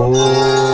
Oh.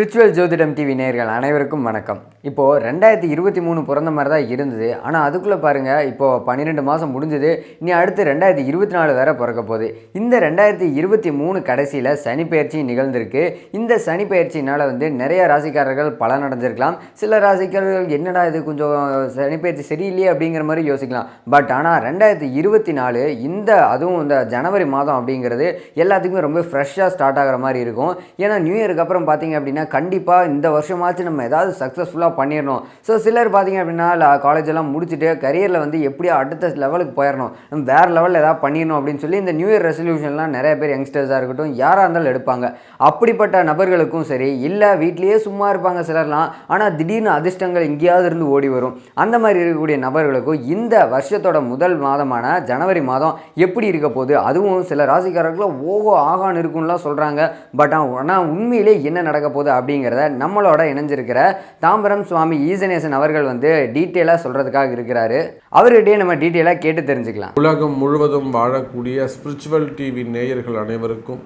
Spiritual ஜோதிடம் TV நேர்கள் அனைவருக்கும் வணக்கம். இப்போது ரெண்டாயிரத்தி இருபத்தி மூணு பிறந்த மாதிரி தான் இருந்தது. ஆனால் அதுக்குள்ளே பாருங்கள் இப்போது பன்னிரெண்டு மாதம் முடிஞ்சது. இனி அடுத்து ரெண்டாயிரத்தி இருபத்தி நாலு வேற பிறக்க போகுது. இந்த ரெண்டாயிரத்தி இருபத்தி மூணு கடைசியில் சனி பயிற்சி நிகழ்ந்திருக்கு. இந்த சனி பயிற்சினால் வந்து நிறைய ராசிக்காரர்கள் பலன் அடைஞ்சிருக்கலாம் சில ராசிக்காரர்கள் என்னடா இது கொஞ்சம் சனி பயிற்சி சரியில்லையே அப்படிங்கிற மாதிரி யோசிக்கலாம். பட் ஆனால் ரெண்டாயிரத்தி இருபத்தி நாலு இந்த அதுவும் இந்த ஜனவரி மாதம் அப்படிங்கிறது எல்லாத்துக்குமே ரொம்ப ஃப்ரெஷ்ஷாக ஸ்டார்ட் ஆகிற மாதிரி இருக்கும். ஏன்னா நியூ இயருக்கு அப்புறம் பார்த்தீங்க அப்படின்னா கண்டிப்பாக இந்த வருஷமாச்சு நம்ம ஏதாவது சக்ஸஸ்ஃபுல்லாக பண்ணிடணும் ஸோ சிலர் பார்த்தீங்க அப்படின்னா காலேஜ் எல்லாம் முடிச்சுட்டு கரியரில் வந்து எப்படியோ அடுத்த லெவலுக்கு போயிடணும் நம்ம வேறு லெவலில் ஏதாவது பண்ணிடணும் அப்படின்னு சொல்லி இந்த நியூ இயர் ரெசல்யூஷன்லாம் நிறைய பேர் யங்ஸ்டர்ஸாக இருக்கட்டும் யாராக இருந்தாலும் எடுப்பாங்க. அப்படிப்பட்ட நபர்களுக்கும் சரி இல்லை வீட்லேயே சும்மா இருப்பாங்க சிலர்லாம் ஆனால் திடீர்னு அதிர்ஷ்டங்கள் எங்கேயாவது இருந்து ஓடி வரும். அந்த மாதிரி இருக்கக்கூடிய நபர்களுக்கும் இந்த வருஷத்தோட முதல் மாதமான ஜனவரி மாதம் எப்படி இருக்க போகுது? அதுவும் சில ராசிக்காரர்களும் ஓகோ ஆகான்னு இருக்கும்லாம் சொல்கிறாங்க பட் ஆனால் உண்மையிலே என்ன நடக்க போகுது அப்படிங்கிறத நம்மளோட இணைஞ்சிருக்கிற தாம்பரம் சுவாமி ஈசனேசன் அவர்கள் வந்து டீட்டெயிலாக சொல்கிறதுக்காக இருக்கிறாரு. அவர்கிட்டயே நம்ம டீட்டெயிலாக கேட்டு தெரிஞ்சுக்கலாம். உலகம் முழுவதும் வாழக்கூடிய ஸ்பிரிச்சுவல் டிவி நேயர்கள் அனைவருக்கும்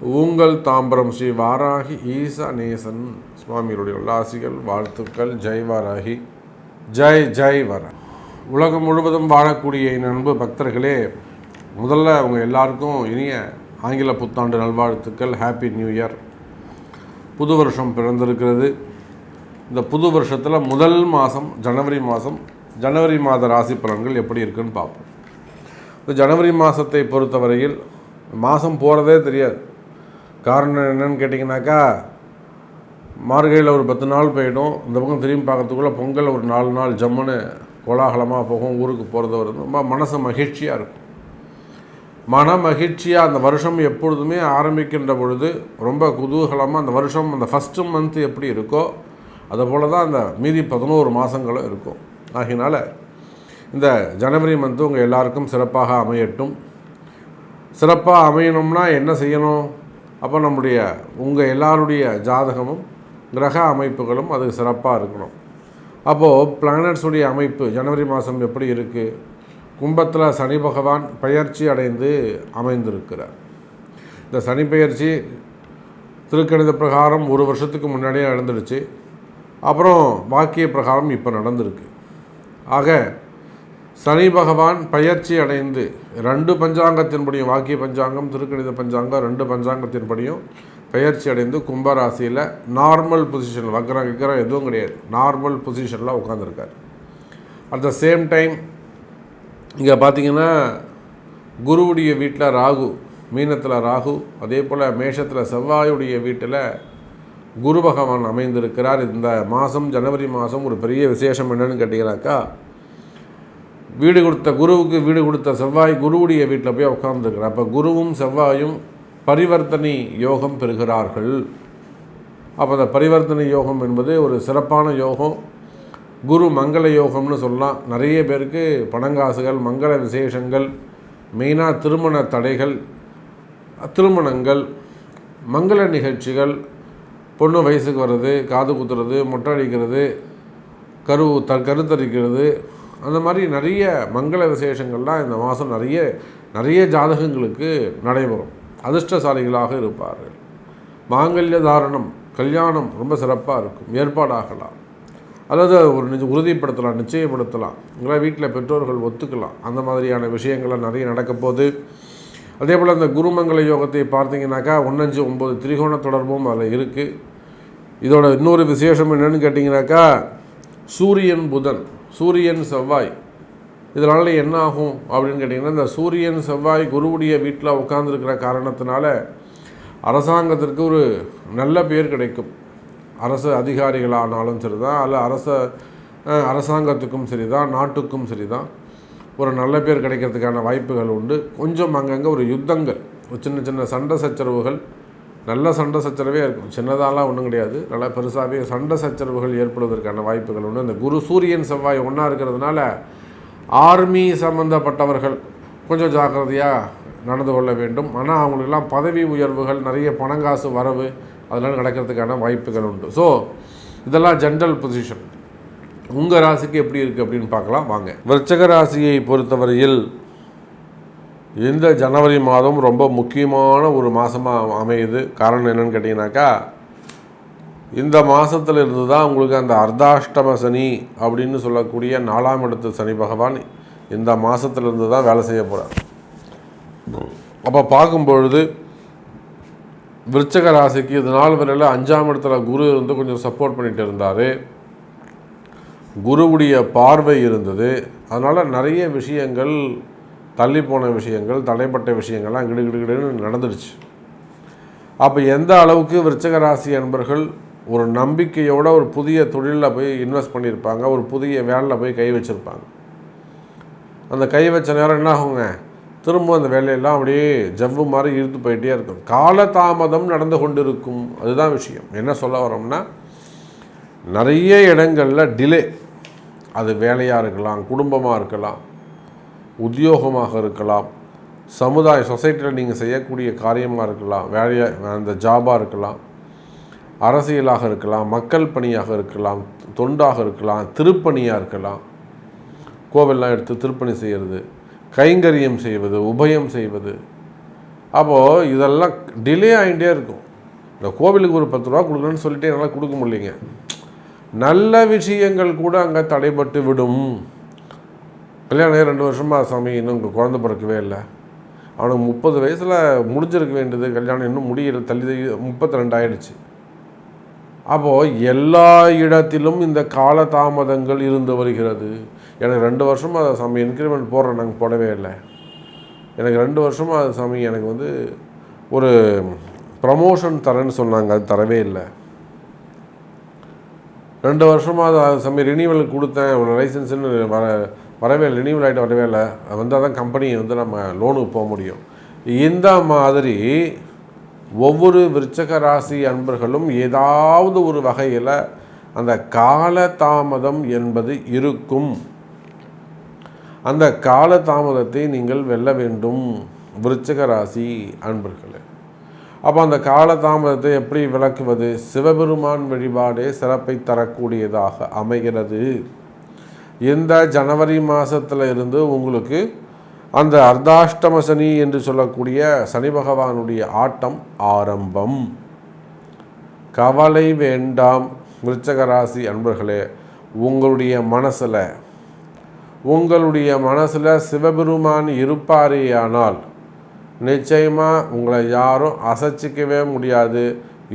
உங்கள் தாம்பரம் ஸ்ரீ வாராகி ஈசா நேசன் சுவாமிகளுடைய உல்லாசிகள் வாழ்த்துக்கள். ஜெய் வாராகி. ஜெய் ஜெய் வர. உலகம் முழுவதும் வாழக்கூடிய என் அன்பு பக்தர்களே முதல்ல அவங்க எல்லாருக்கும் இனிய ஆங்கில புத்தாண்டு நல்வாழ்த்துக்கள். ஹாப்பி நியூ இயர் புது வருஷம் பிறந்திருக்கிறது. இந்த புது வருஷத்தில் முதல் மாதம் ஜனவரி மாதம் ஜனவரி மாத ராசி பலன்கள் எப்படி இருக்குன்னு பார்ப்போம். இந்த ஜனவரி மாதத்தை பொறுத்தவரையில் மாதம் போகிறதே தெரியாது. காரணம் என்னன்னு கேட்டிங்கனாக்கா மார்கழியில் ஒரு பத்து நாள் போயிடும். இந்த பக்கம் திரும்பி பார்க்கறதுக்குள்ளே பொங்கல் ஒரு நாலு நாள் ஜம்முன்னு கோலாகலமாக போகும் ஊருக்கு போகிறது வருது ரொம்ப மனசு மகிழ்ச்சியாக இருக்கும். மன மகிழ்ச்சியாக அந்த வருஷம் எப்பொழுதுமே ஆரம்பிக்கின்ற பொழுது ரொம்ப குதூகலமாக அந்த வருஷம் அந்த ஃபஸ்ட்டு மந்த்து எப்படி இருக்கோ அதை போல தான் அந்த மீதி பதினோரு மாதங்களும் இருக்கும். ஆகினால இந்த ஜனவரி மந்த்து உங்கள் எல்லாருக்கும் சிறப்பாக அமையட்டும். சிறப்பாக அமையணும்னா என்ன செய்யணும்? அப்போ நம்முடைய உங்கள் எல்லாருடைய ஜாதகமும் கிரக அமைப்புகளும் அது சிறப்பாக இருக்கணும். அப்போது பிளானட்ஸுடைய அமைப்பு ஜனவரி மாதம் எப்படி இருக்குது கும்பத்தில் சனி பகவான் பயிற்சி அடைந்து அமைந்திருக்கிறார். இந்த சனி பயிற்சி திருக்கணித பிரகாரம் ஒரு வருஷத்துக்கு முன்னாடியே நடந்துடுச்சு. அப்புறம் வாக்கிய பிரகாரம் இப்போ நடந்திருக்கு. ஆக சனி பகவான் பயிற்சி அடைந்து ரெண்டு பஞ்சாங்கத்தின்படியும் வாக்கிய பஞ்சாங்கம் திருக்கணித பஞ்சாங்கம் ரெண்டு பஞ்சாங்கத்தின்படியும் பயிற்சி அடைந்து கும்பராசியில் நார்மல் பொசிஷன் வக்கரம் கிக்கரம் எதுவும் கிடையாது. நார்மல் பொசிஷனில் உட்காந்துருக்கார் அட் த சேம் டைம் இங்கே பார்த்தீங்கன்னா குருவுடைய வீட்டில் ராகு மீனத்தில் ராகு அதே போல் மேஷத்தில் செவ்வாயுடைய வீட்டில் குரு பகவான் அமைந்திருக்கிறார். இந்த மாதம் ஜனவரி மாதம் ஒரு பெரிய விசேஷம் என்னன்னு கேட்டிங்கனாக்கா வீடு கொடுத்த குருவுக்கு வீடு கொடுத்த செவ்வாய் குருவுடைய வீட்டில் போய் உட்காந்துருக்கிறார் அப்போ குருவும் செவ்வாயும் பரிவர்த்தனை யோகம் பெறுகிறார்கள். அப்போ அந்த பரிவர்த்தனை யோகம் என்பது ஒரு சிறப்பான யோகம். குரு மங்கள யோகம்னு சொல்லலாம். நிறைய பேருக்கு பணங்காசுகள் மங்கள விசேஷங்கள் மெயினாக திருமண தடைகள் திருமணங்கள் மங்கள நிகழ்ச்சிகள் பொண்ணு வயசுக்கு வர்றது காது குத்துறது மொட்டை அடிக்கிறது கரு த கருத்தரிக்கிறது அந்த மாதிரி நிறைய மங்கள விசேஷங்கள்லாம் இந்த மாதம் நிறைய நிறைய ஜாதகங்களுக்கு நடைபெறும். அதிர்ஷ்டசாலிகளாக இருப்பார்கள். மாங்கல்ய தாரணம் கல்யாணம் ரொம்ப சிறப்பாக இருக்கும். ஏற்பாடாகலாம். அல்லது ஒரு நிச்ச உறுதிப்படுத்தலாம் நிச்சயப்படுத்தலாம். உங்களை வீட்டில் பெற்றோர்கள் ஒத்துக்கலாம். அந்த மாதிரியான விஷயங்கள்லாம் நிறைய நடக்க போகுது. அதே போல் அந்த குருமங்கல யோகத்தை பார்த்தீங்கன்னாக்கா ஒன்றஞ்சு ஒம்பது திரிகோண தொடர்பும் அதில் இருக்குது இதோட இன்னொரு விசேஷம் என்னென்னு கேட்டிங்கனாக்கா சூரியன் புதன் சூரியன் செவ்வாய். இதனால் என்ன ஆகும் அப்படின்னு கேட்டிங்கன்னா இந்த சூரியன் செவ்வாய் குருவுடைய வீட்டில் உட்காந்துருக்கிற காரணத்தினால அரசாங்கத்திற்கு ஒரு நல்ல பேர் கிடைக்கும். அரசு அதிகாரிகளானாலும் சரி தான் அல்ல அரச அரசாங்கத்துக்கும் சரி தான் நாட்டுக்கும் சரி தான் ஒரு நல்ல பேர் கிடைக்கிறதுக்கான வாய்ப்புகள் உண்டு. கொஞ்சம் அங்கங்கே ஒரு யுத்தங்கள் ஒரு சின்ன சின்ன சண்டை சச்சரவுகள். நல்ல சண்டை சச்சரவே இருக்கும். சின்னதாலாம் ஒன்றும் கிடையாது. நல்லா பெருசாகவே சண்டை சச்சரவுகள் ஏற்படுவதற்கான வாய்ப்புகள் உண்டு. இந்த குரு சூரியன் செவ்வாய் ஒன்றா இருக்கிறதுனால ஆர்மி சம்மந்தப்பட்டவர்கள் கொஞ்சம் ஜாக்கிரதையாக நடந்து கொள்ள வேண்டும். ஆனால் அவங்களுக்கெல்லாம் பதவி உயர்வுகள் நிறைய பணங்காசு வரவு அதெல்லாம் நடக்கிறதுக்கான வாய்ப்புகள் உண்டு. ஸோ இதெல்லாம் ஜென்ரல் பொசிஷன் உங்கள் ராசிக்கு எப்படி இருக்குது அப்படின்னு பார்க்கலாம் வாங்க. விருச்சக ராசியை பொறுத்தவரையில் இந்த ஜனவரி மாதம் ரொம்ப முக்கியமான ஒரு மாதமாக அமையுது. காரணம் என்னன்னு கேட்டிங்கனாக்கா இந்த மாதத்துல இருந்து தான் உங்களுக்கு அந்த அர்த்தாஷ்டம சனி அப்படின்னு சொல்லக்கூடிய நாலாம் இடத்து சனி பகவான் இந்த மாதத்துலேருந்து தான் வேலை செய்ய போகிறார் அப்போ பார்க்கும்பொழுது விருச்சக ராசிக்கு இது நாள் வரையில் அஞ்சாம் இடத்துல குரு இருந்து கொஞ்சம் சப்போர்ட் பண்ணிட்டு இருந்தார். குருவுடைய பார்வை இருந்தது. அதனால் நிறைய விஷயங்கள் தள்ளி போன விஷயங்கள் தடைப்பட்ட விஷயங்கள்லாம் கிடு நடந்துடுச்சு. அப்போ எந்த அளவுக்கு விருச்சக ராசி அன்பர்கள் ஒரு நம்பிக்கையோட ஒரு புதிய தொழிலில் போய் இன்வெஸ்ட் பண்ணியிருப்பாங்க ஒரு புதிய வேலையில் போய் கை வச்சுருப்பாங்க. அந்த கை வச்ச நேரம் என்ன ஆகுங்க? திரும்ப அந்த வேலையெல்லாம் அப்படியே ஜவ்வு மாதிரி இழுத்து போயிட்டே இருக்கும். காலதாமதம் நடந்து கொண்டிருக்கும். அதுதான் விஷயம். என்ன சொல்ல வரோம்னா நிறைய இடங்களில் டிலே அது வேலையாக இருக்கலாம் குடும்பமாக இருக்கலாம் உத்தியோகமாக இருக்கலாம் சமுதாய சொசைட்டியில் நீங்கள் செய்யக்கூடிய காரியமாக இருக்கலாம் வேலையாக அந்த ஜாபாக இருக்கலாம் அரசியலாக இருக்கலாம் மக்கள் பணியாக இருக்கலாம் தொண்டாக இருக்கலாம் திருப்பணியாக இருக்கலாம். கோவில்லாம் எடுத்து திருப்பணி செய்கிறது கைங்கரியம் செய்வது உபயம் செய்வது. அப்போது இதெல்லாம் டிலே ஆகிட்டே இருக்கும். இந்த கோவிலுக்கு ஒரு பத்து ரூபா கொடுக்கணும்னு சொல்லிட்டு என்னால் கொடுக்க முடியலைங்க. நல்ல விஷயங்கள் கூட அங்கே தடைபட்டு விடும். கல்யாணம் ரெண்டு வருஷமாக சாமி இன்னும் குழந்தை பிறக்கவே இல்லை. அவனுக்கு முப்பது வயசில் முடிஞ்சிருக்க வேண்டியது. கல்யாணம் இன்னும் முடியல தள்ளி முப்பத்தி ரெண்டு ஆயிடுச்சு. அப்போது எல்லா இடத்திலும் இந்த கால தாமதங்கள் இருந்து வருகிறது. எனக்கு ரெண்டு வருஷமாக சாமி இன்க்ரிமெண்ட் போடுறேன் நாங்கள் போடவே இல்லை. எனக்கு ரெண்டு வருஷமாக சாமி எனக்கு வந்து ஒரு ப்ரமோஷன் தரேன்னு சொன்னாங்க அது தரவே இல்லை. ரெண்டு வருஷமாக அது சாமி ரினியூவல் கொடுத்தேன் ஒரு லைசன்ஸுன்னு வர வரவே இல்லை ரினியூவல் ஆகிட்டு வரவே இல்லை. அது வந்தால் தான் கம்பெனி வந்து நம்ம லோனுக்கு போக முடியும். இந்த மாதிரி ஒவ்வொரு விருச்சக ராசி அன்பர்களும் ஏதாவது ஒரு வகையில் அந்த காலதாமதம் என்பது இருக்கும். அந்த காலதாமதத்தை நீங்கள் வெல்ல வேண்டும் விருச்சக ராசி அன்பர்களே. அப்போ அந்த காலதாமதத்தை எப்படி விளக்குவது? சிவபெருமான் வழிபாடே சிறப்பை தரக்கூடியதாக அமைகிறது. இந்த ஜனவரி மாதத்தில் இருந்து உங்களுக்கு அந்த அர்த்தாஷ்டம சனி என்று சொல்லக்கூடிய சனி பகவானுடைய ஆட்டம் ஆரம்பம். கவலை வேண்டாம் மிருச்சகராசி அன்பர்களே உங்களுடைய மனசில் உங்களுடைய மனசில் சிவபெருமான் இருப்பாரேயானால் நிச்சயமாக உங்களை யாரும் அசைச்சிக்கவே முடியாது.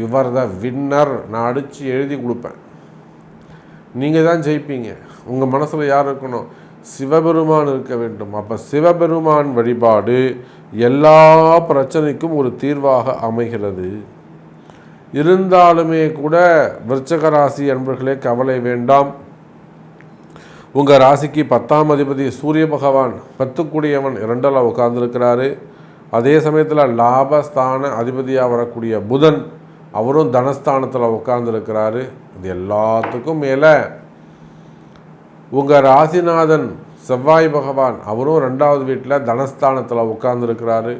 இவர் த வின்னர். நான் அடித்து எழுதி கொடுப்பேன். நீங்கள் தான் ஜெயிப்பீங்க. உங்கள் மனசில் யார் இருக்கணும்? சிவபெருமான் இருக்க வேண்டும். அப்போ சிவபெருமான் வழிபாடு எல்லா பிரச்சனைக்கும் ஒரு தீர்வாக அமைகிறது. இருந்தாலுமே கூட விருச்சக ராசி அன்பர்களே கவலை வேண்டாம். உங்கள் ராசிக்கு பத்தாம் அதிபதி சூரிய பகவான் பத்துக்குடியவன் இரண்டில் உட்கார்ந்துருக்கிறாரு. அதே சமயத்தில் லாபஸ்தான அதிபதியாக வரக்கூடிய புதன் அவரும் தனஸ்தானத்தில் உட்கார்ந்துருக்கிறாரு. இது எல்லாத்துக்கும் மேலே உங்கள் ராசிநாதன் செவ்வாய் பகவான் அவரும் ரெண்டாவது வீட்டில் தனஸ்தானத்தில் உட்கார்ந்துருக்கிறாரு.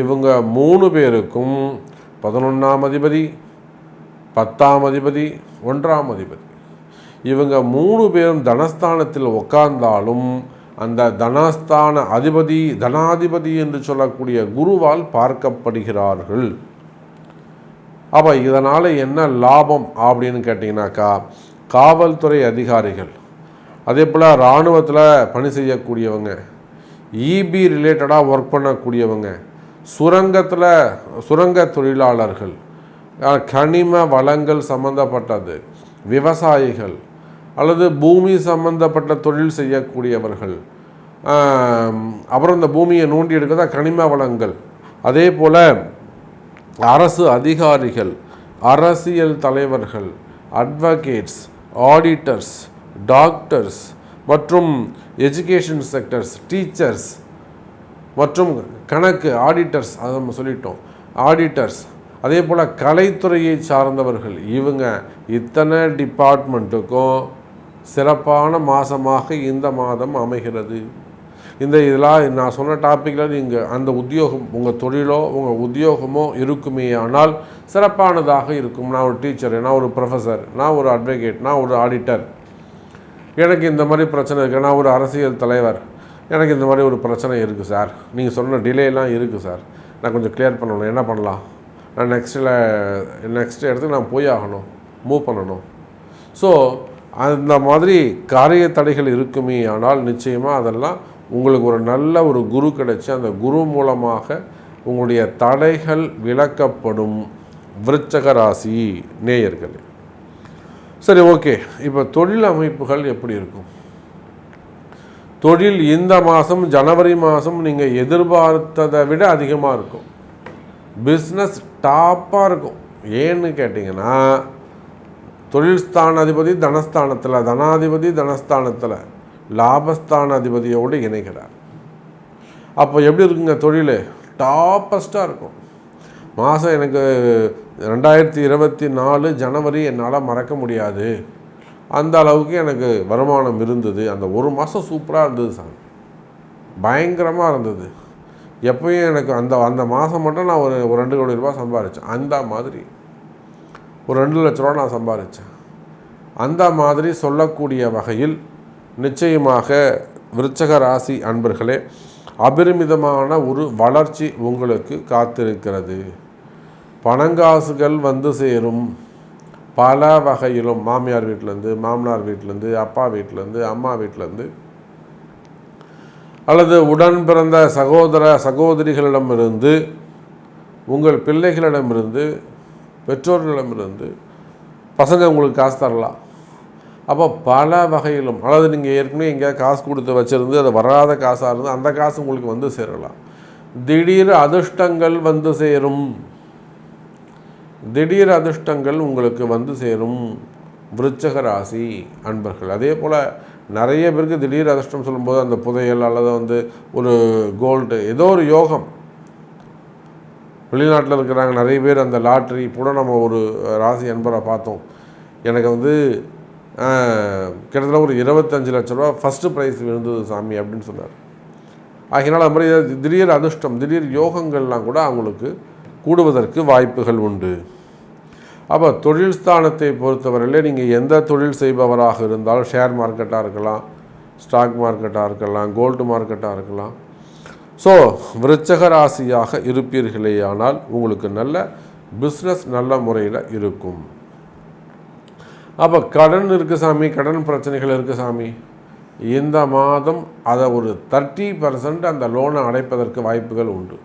இவங்க மூணு பேருக்கும் பதினொன்றாம் அதிபதி பத்தாம் அதிபதி ஒன்றாம் அதிபதி. இவங்க மூணு பேரும் தனஸ்தானத்தில் உட்கார்ந்தாலும் அந்த தனஸ்தான அதிபதி தனாதிபதி என்று சொல்லக்கூடிய குருவால் பார்க்கப்படுகிறார்கள். அப்போ இதனால் என்ன லாபம் அப்படின்னு கேட்டிங்கனாக்கா காவல்துறை அதிகாரிகள் அதே போல் இராணுவத்தில் பணி செய்யக்கூடியவங்க இபி ரிலேட்டடாக ஒர்க் பண்ணக்கூடியவங்க சுரங்கத்தில் சுரங்க தொழிலாளர்கள் கனிம வளங்கள் சம்பந்தப்பட்டது விவசாயிகள் அல்லது பூமி சம்பந்தப்பட்ட தொழில் செய்யக்கூடியவர்கள் அப்புறம் இந்த பூமியை நோண்டி எடுக்கிறதா கனிம வளங்கள். அதே போல் அரசு அதிகாரிகள் அரசியல் தலைவர்கள் அட்வொகேட்ஸ் ஆடிட்டர்ஸ் டாக்டர்ஸ் மற்றும் எஜுகேஷன் செக்டர்ஸ் டீச்சர்ஸ் மற்றும் கணக்கு ஆடிட்டர்ஸ் அதை நம்ம சொல்லிட்டோம். ஆடிட்டர்ஸ் அதே போல் கலைத்துறையை சார்ந்தவர்கள் இவங்க இத்தனை டிபார்ட்மெண்ட்டுக்கும் சிறப்பான மாதமாக இந்த மாதம் அமைகிறது. இந்த இதெல்லாம் நான் சொன்ன டாப்பிக்கில் நீங்கள் அந்த உத்தியோகம் உங்கள் தொழிலோ உங்கள் உத்தியோகமோ இருக்குமே ஆனால் சிறப்பானதாக இருக்கும். நான் ஒரு டீச்சர் நான் ஒரு ப்ரொஃபஸர் நான் ஒரு அட்வொகேட் நான் ஒரு ஆடிட்டர் எனக்கு இந்த மாதிரி பிரச்சனை இருக்குது நான் ஒரு அரசியல் தலைவர். எனக்கு இந்த மாதிரி ஒரு பிரச்சனை இருக்குது சார் நீங்கள் சொன்ன டிலேலாம் இருக்குது சார் நான் கொஞ்சம் கிளியர் பண்ணணும். என்ன பண்ணலாம்? நான் நெக்ஸ்ட்டில் நெக்ஸ்ட் இடத்துக்கு நான் போய் ஆகணும். மூவ் பண்ணணும். ஸோ அந்த மாதிரி காரிய தடைகள் இருக்குமே ஆனால் நிச்சயமாக அதெல்லாம் உங்களுக்கு ஒரு நல்ல ஒரு குரு கிடைச்சி அந்த குரு மூலமாக உங்களுடைய தடைகள் விளக்கப்படும் விருச்சக ராசி நேயர்களே. சரி ஓகே. இப்போ தொழில் அமைப்புகள் எப்படி இருக்கும்? தொழில் இந்த மாதம் ஜனவரி மாதம் நீங்கள் எதிர்பார்த்ததை விட அதிகமாக இருக்கும். பிஸ்னஸ் டாப்பாக இருக்கும். ஏன்னு கேட்டிங்கன்னா தொழில் ஸ்தானாதிபதி தனஸ்தானத்தில் தனாதிபதி தனஸ்தானத்தில் லாபஸ்தான அதிபதியோடு இணைகிறார். அப்போ எப்படி இருக்குங்க தொழில்? டாப்பஸ்ட்டாக இருக்கும். மாதம் எனக்கு ரெண்டாயிரத்தி இருபத்தி நாலு ஜனவரி என்னால் மறக்க முடியாது. அந்த அளவுக்கு எனக்கு வருமானம் இருந்தது. அந்த ஒரு மாதம் சூப்பராக இருந்தது சார் பயங்கரமாக இருந்தது. எப்பயும் எனக்கு அந்த அந்த மாதம் மட்டும் நான் ஒரு ஒரு ரெண்டு கோடி ரூபா சம்பாரித்தேன் அந்த மாதிரி. ஒரு ரெண்டு லட்ச ரூபா நான் சம்பாரித்தேன் அந்த மாதிரி சொல்லக்கூடிய வகையில் நிச்சயமாக விருச்சக ராசி அன்பர்களே அபரிமிதமான ஒரு வளர்ச்சி உங்களுக்கு காத்திருக்கிறது. பணங்காசுகள் வந்து சேரும். பல வகையிலும் மாமியார் வீட்டிலேருந்து மாமனார் வீட்டிலேருந்து அப்பா வீட்டிலேருந்து அம்மா வீட்டிலேருந்து அல்லது உடன் பிறந்த சகோதர சகோதரிகளிடமிருந்து உங்கள் பிள்ளைகளிடமிருந்து பெற்றோர்களிடமிருந்து பசங்க உங்களுக்கு காசு தரலாம். அப்போ பல வகையிலும் அல்லது நீங்கள் ஏற்கனவே எங்கேயாவது காசு கொடுத்து வச்சுருந்து அது வராத காசாக இருந்து அந்த காசு உங்களுக்கு வந்து சேரலாம். திடீர் அதிர்ஷ்டங்கள் வந்து சேரும். திடீர் அதிர்ஷ்டங்கள் உங்களுக்கு வந்து சேரும். விருச்சக ராசி அன்பர்கள். அதே போல் நிறைய பேருக்கு திடீர் அதிர்ஷ்டம் சொல்லும்போது அந்த புதையல் அல்லது வந்து ஒரு கோல்டு ஏதோ ஒரு யோகம். வெளிநாட்டில் இருக்கிறாங்க நிறைய பேர் அந்த லாட்ரி கூட நம்ம ஒரு ராசி அன்பரை பார்த்தோம். எனக்கு வந்து கிட்டத்தட்ட ஒரு இருபத்தஞ்சு லட்ச ரூபா ஃபஸ்ட்டு ப்ரைஸ் விழுந்தது சாமி அப்படின்னு சொன்னார். ஆகினால் அது மாதிரி திடீர் அதிர்ஷ்டம் திடீர் யோகங்கள்லாம் கூட அவங்களுக்கு கூடுவதற்கு வாய்ப்புகள் உண்டு. அப்போ தொழில் ஸ்தானத்தை பொறுத்தவரையிலே நீங்கள் எந்த தொழில் செய்பவராக இருந்தாலும் ஷேர் மார்க்கெட்டாக இருக்கலாம் ஸ்டாக் மார்க்கெட்டாக இருக்கலாம் கோல்டு மார்க்கெட்டாக இருக்கலாம். ஸோ விருச்சக ராசியாக இருப்பீர்களேயானால் உங்களுக்கு நல்ல பிஸ்னஸ் நல்ல முறையில் இருக்கும். அப்போ கடன் இருக்குது சாமி கடன் பிரச்சனைகள் இருக்குது சாமி. இந்த மாதம் அதை ஒரு தேர்ட்டி பர்சன்ட் அந்த லோனை அடைப்பதற்கு வாய்ப்புகள் உண்டு.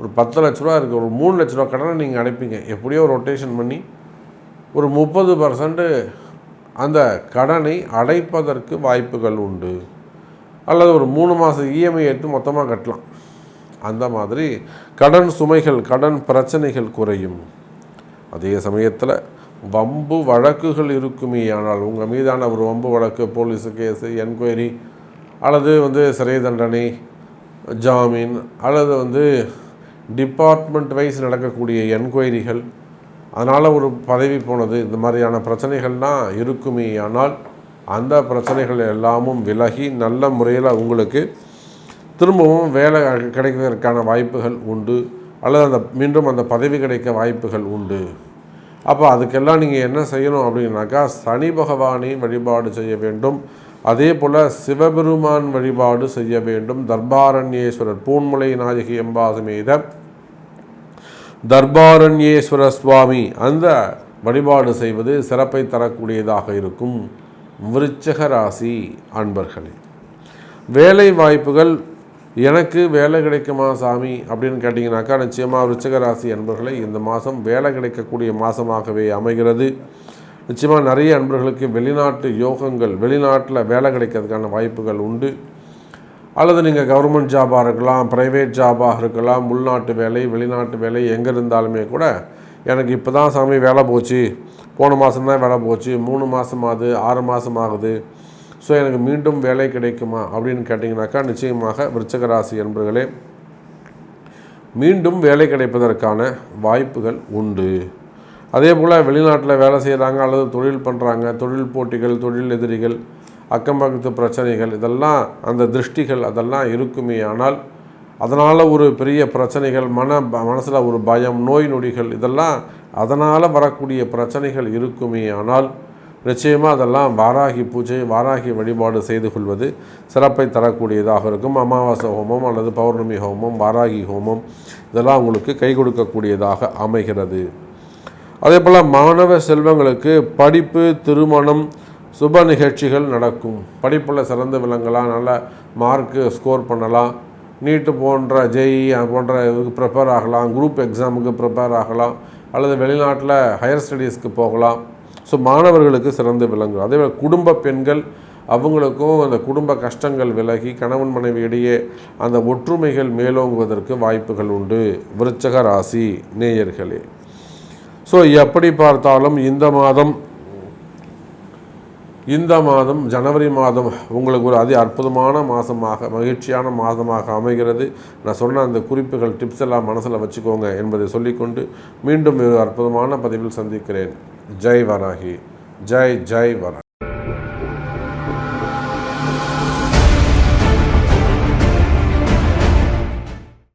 ஒரு பத்து லட்ச ரூபா இருக்குது ஒரு மூணு லட்ச ரூபா கடனை நீங்கள் அடைப்பீங்க. எப்படியோ ரொட்டேஷன் பண்ணி ஒரு முப்பது பர்சன்ட்டு அந்த கடனை அடைப்பதற்கு வாய்ப்புகள் உண்டு. அல்லது ஒரு மூணு மாதம் இஎம்ஐ எடுத்து மொத்தமாக கட்டலாம். அந்த மாதிரி கடன் சுமைகள் கடன் பிரச்சனைகள் குறையும். அதே சமயத்தில் வம்பு வழக்குகள் இருக்குமே ஆனால் உங்கள் மீதான ஒரு வம்பு வழக்கு போலீஸ் கேஸு என்கொயரி அல்லது வந்து சிறை தண்டனை ஜாமீன் அல்லது வந்து டிபார்ட்மெண்ட் வைஸ் நடக்கக்கூடிய என்கொயரிகள் அதனால் ஒரு பதவி போனது இந்த மாதிரியான பிரச்சனைகள்லாம் இருக்குமே ஆனால் அந்த பிரச்சனைகள் எல்லாமும் விலகி நல்ல முறையில் உங்களுக்கு திரும்பவும் வேலை கிடைக்கிறதுக்கான வாய்ப்புகள் உண்டு அல்லது அந்த மீண்டும் அந்த பதவி கிடைக்க வாய்ப்புகள் உண்டு. அப்போ அதுக்கெல்லாம் நீங்கள் என்ன செய்யணும் அப்படின்னாக்கா சனி பகவானை வழிபாடு செய்ய வேண்டும். அதே போல் சிவபெருமான் வழிபாடு செய்ய வேண்டும். தர்பாரண்யேஸ்வரர் பூன்முலை நாயகி எம்பாசமேத தர்பாரண்யேஸ்வர சுவாமி அந்த வழிபாடு செய்வது சிறப்பை தரக்கூடியதாக இருக்கும். விருச்சக ராசி அன்பர்களே வேலை வாய்ப்புகள் எனக்கு வேலை கிடைக்குமா சாமி? அப்படின்னு கேட்டிங்கனாக்கா நிச்சயமாக விருச்சக ராசி அன்பர்களை இந்த மாதம் வேலை கிடைக்கக்கூடிய மாதமாகவே அமைகிறது. நிச்சயமாக நிறைய அன்பர்களுக்கு வெளிநாட்டு யோகங்கள் வெளிநாட்டில் வேலை கிடைக்கிறதுக்கான வாய்ப்புகள் உண்டு. அல்லது நீங்கள் கவர்மெண்ட் ஜாபாக இருக்கலாம் ப்ரைவேட் ஜாபாக இருக்கலாம் உள்நாட்டு வேலை வெளிநாட்டு வேலை எங்கே இருந்தாலுமே கூட எனக்கு இப்போ தான் சாமி வேலை போச்சு. போன மாதம் தான் வேலை போச்சு. மூணு மாதம் ஆகுது ஆறு மாதம் ஆகுது ஸோ எனக்கு மீண்டும் வேலை கிடைக்குமா அப்படின்னு கேட்டிங்கனாக்கா நிச்சயமாக விருச்சக ராசி என்பர்களே மீண்டும் வேலை கிடைப்பதற்கான வாய்ப்புகள் உண்டு. அதே போல் வெளிநாட்டில் வேலை செய்கிறாங்க அல்லது தொழில் பண்ணுறாங்க தொழில் போட்டிகள் தொழில் எதிரிகள் அக்கம் பக்கத்து பிரச்சனைகள் இதெல்லாம் அந்த திருஷ்டிகள் அதெல்லாம் இருக்குமே. ஆனால் அதனால் ஒரு பெரிய பிரச்சனைகள் மன மனசில் ஒரு பயம் நோய் நொடிகள் இதெல்லாம் அதனால் வரக்கூடிய பிரச்சனைகள் இருக்குமே. ஆனால் நிச்சயமாக அதெல்லாம் வாராகி பூஜை வாராகி வழிபாடு செய்து கொள்வது சிறப்பை தரக்கூடியதாக இருக்கும். அமாவாசை ஹோமம் அல்லது பௌர்ணமி ஹோமம் வாராகி ஹோமம் இதெல்லாம் உங்களுக்கு கை கொடுக்கக்கூடியதாக அமைகிறது. அதே போல் மாணவ செல்வங்களுக்கு படிப்பு திருமணம் சுப நிகழ்ச்சிகள் நடக்கும். படிப்பில் சிறந்து விளங்கலாம் நல்ல மார்க்கு ஸ்கோர் பண்ணலாம் நீட்டு போன்ற ஜேஇ போன்ற இதுக்கு ப்ரிப்பேர் ஆகலாம் குரூப் எக்ஸாமுக்கு ப்ரிப்பேர் ஆகலாம் அல்லது வெளிநாட்டில் ஹையர் ஸ்டடீஸ்க்கு போகலாம். ஸோ மாணவர்களுக்கு சிறந்து விளங்கும். அதே போல் குடும்ப பெண்கள் அவங்களுக்கும் அந்த குடும்ப கஷ்டங்கள் விலகி கணவன் மனைவி இடையே அந்த ஒற்றுமைகள் மேலோங்குவதற்கு வாய்ப்புகள் உண்டு. விருச்சக ராசி நேயர்களே. ஸோ எப்படி பார்த்தாலும் இந்த மாதம் இந்த மாதம் ஜனவரி மாதம் உங்களுக்கு ஒரு அதி அற்புதமான மாதமாக மகிழ்ச்சியான மாதமாக அமைகிறது. நான் சொன்ன அந்த குறிப்புகள் டிப்ஸ் எல்லாம் மனசில் வச்சுக்கோங்க என்பதை சொல்லிக்கொண்டு மீண்டும் ஒரு அற்புதமான பதிவில் சந்திக்கிறேன். ஜெய் வராகி ஜெய் ஜெய் வராகி